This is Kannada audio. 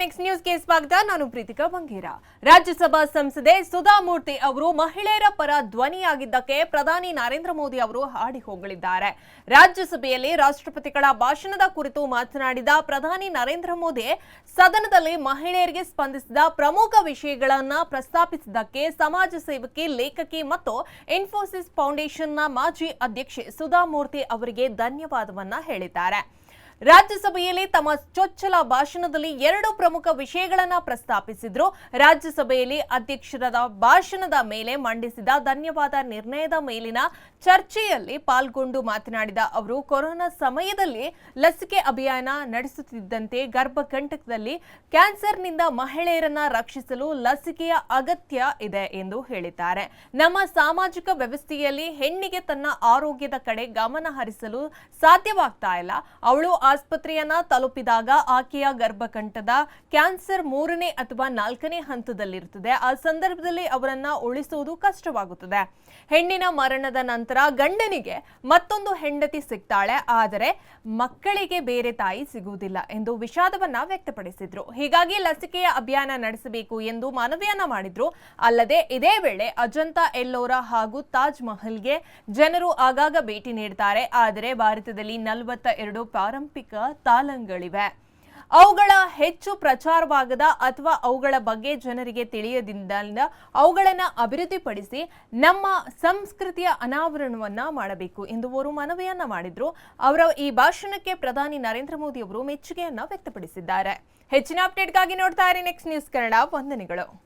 ನೆಕ್ಸ್ಟ್ ನ್ಯೂಸ್ಗೆ ಸ್ವಾಗತ. ನಾನು ಪ್ರೀತಿಕಾ ಬಂಗೇರ. ರಾಜ್ಯಸಭಾ ಸಂಸದೆ ಸುಧಾಮೂರ್ತಿ ಅವರು ಮಹಿಳೆಯರ ಪರ ಧ್ವನಿಯಾಗಿದ್ದಕ್ಕೆ ಪ್ರಧಾನಿ ನರೇಂದ್ರ ಮೋದಿ ಅವರು ಹಾಡಿ ಹೋಗಲಿದ್ದಾರೆ ರಾಜ್ಯಸಭೆಯಲ್ಲಿ ರಾಷ್ಟ್ರಪತಿಗಳ ಭಾಷಣದ ಕುರಿತು ಮಾತನಾಡಿದ ಪ್ರಧಾನಿ ನರೇಂದ್ರ ಮೋದಿ, ಸದನದಲ್ಲಿ ಮಹಿಳೆಯರಿಗೆ ಸ್ಪಂದಿಸಿದ ಪ್ರಮುಖ ವಿಷಯಗಳನ್ನ ಪ್ರಸ್ತಾಪಿಸಿದ್ದಕ್ಕೆ ಸಮಾಜ ಸೇವಕಿ, ಲೇಖಕಿ ಮತ್ತು ಇನ್ಫೋಸಿಸ್ ಫೌಂಡೇಶನ್ನ ಮಾಜಿ ಅಧ್ಯಕ್ಷೆ ಸುಧಾಮೂರ್ತಿ ಅವರಿಗೆ ಧನ್ಯವಾದವನ್ನ ಹೇಳಿದ್ದಾರೆ. ರಾಜ್ಯಸಭೆಯಲ್ಲಿ ತಮ್ಮ ಚೊಚ್ಚಲ ಭಾಷಣದಲ್ಲಿ ಎರಡು ಪ್ರಮುಖ ವಿಷಯಗಳನ್ನ ಪ್ರಸ್ತಾಪಿಸಿದ್ರು. ರಾಜ್ಯಸಭೆಯಲ್ಲಿ ಅಧ್ಯಕ್ಷರ ಭಾಷಣದ ಮೇಲೆ ಮಂಡಿಸಿದ ಧನ್ಯವಾದ ನಿರ್ಣಯದ ಮೇಲಿನ ಚರ್ಚೆಯಲ್ಲಿ ಪಾಲ್ಗೊಂಡು ಮಾತನಾಡಿದ ಅವರು, ಕೊರೋನಾ ಸಮಯದಲ್ಲಿ ಲಸಿಕೆ ಅಭಿಯಾನ ನಡೆಸುತ್ತಿದ್ದಂತೆ ಗರ್ಭಕಂಟಕದಲ್ಲಿ ಕ್ಯಾನ್ಸರ್ನಿಂದ ಮಹಿಳೆಯರನ್ನ ರಕ್ಷಿಸಲು ಲಸಿಕೆಯ ಅಗತ್ಯ ಇದೆ ಎಂದು ಹೇಳಿದ್ದಾರೆ. ನಮ್ಮ ಸಾಮಾಜಿಕ ವ್ಯವಸ್ಥೆಯಲ್ಲಿ ಹೆಣ್ಣಿಗೆ ತನ್ನ ಆರೋಗ್ಯದ ಕಡೆ ಗಮನ ಹರಿಸಲು ಸಾಧ್ಯವಾಗ್ತಾ ಇಲ್ಲ. ಅವಳು ಆಸ್ಪತ್ರೆಯನ್ನ ತಲುಪಿದಾಗ ಆಕೆಯ ಗರ್ಭಕಂಠದ ಕ್ಯಾನ್ಸರ್ ಮೂರನೇ ಅಥವಾ ನಾಲ್ಕನೇ ಹಂತದಲ್ಲಿರುತ್ತದೆ. ಆ ಸಂದರ್ಭದಲ್ಲಿ ಅವರನ್ನ ಉಳಿಸುವುದು ಕಷ್ಟವಾಗುತ್ತದೆ. ಹೆಣ್ಣಿನ ಮರಣದ ನಂತರ ಗಂಡನಿಗೆ ಮತ್ತೊಂದು ಹೆಂಡತಿ ಸಿಗ್ತಾಳೆ. ಆದರೆ ಮಕ್ಕಳಿಗೆ ಬೇರೆ ತಾಯಿ ಸಿಗುವುದಿಲ್ಲ ಎಂದು ವಿಷಾದವನ್ನ ವ್ಯಕ್ತಪಡಿಸಿದ್ರು. ಹೀಗಾಗಿ ಲಸಿಕೆಯ ಅಭಿಯಾನ ನಡೆಸಬೇಕು ಎಂದು ಮನವಿಯನ್ನ ಮಾಡಿದ್ರು. ಅಲ್ಲದೆ ಇದೇ ವೇಳೆ ಅಜಂತಾ ಎಲ್ಲೋರಾ ಹಾಗೂ ತಾಜ್ ಮಹಲ್ಗೆ ಜನರು ಆಗಾಗ ಭೇಟಿ ನೀಡುತ್ತಾರೆ ಆದರೆ ಭಾರತದಲ್ಲಿ ನಲವತ್ತ ಎರಡು ಪಾರಂಪರಿಕ ತಾಲಂಗಳಿವೆ. ಅವುಗಳ ಹೆಚ್ಚು ಪ್ರಚಾರವಾಗದ ಅಥವಾ ಅವುಗಳ ಬಗ್ಗೆ ಜನರಿಗೆ ತಿಳಿಯದಿಂದ ಅವುಗಳನ್ನು ಅಭಿವೃದ್ಧಿಪಡಿಸಿ ನಮ್ಮ ಸಂಸ್ಕೃತಿಯ ಅನಾವರಣವನ್ನ ಮಾಡಬೇಕು ಎಂದು ಅವರು ಮನವಿಯನ್ನ ಮಾಡಿದ್ರು. ಅವರ ಈ ಭಾಷಣಕ್ಕೆ ಪ್ರಧಾನಿ ನರೇಂದ್ರ ಮೋದಿ ಅವರು ಮೆಚ್ಚುಗೆಯನ್ನ ವ್ಯಕ್ತಪಡಿಸಿದ್ದಾರೆ. ಹೆಚ್ಚಿನ ಅಪ್ಡೇಟ್ಗಾಗಿ ನೋಡ್ತಾ ಇರಿ ನೆಕ್ಸ್ಟ್ ನ್ಯೂಸ್ ಕನ್ನಡ ವಂದನೆಗಳು.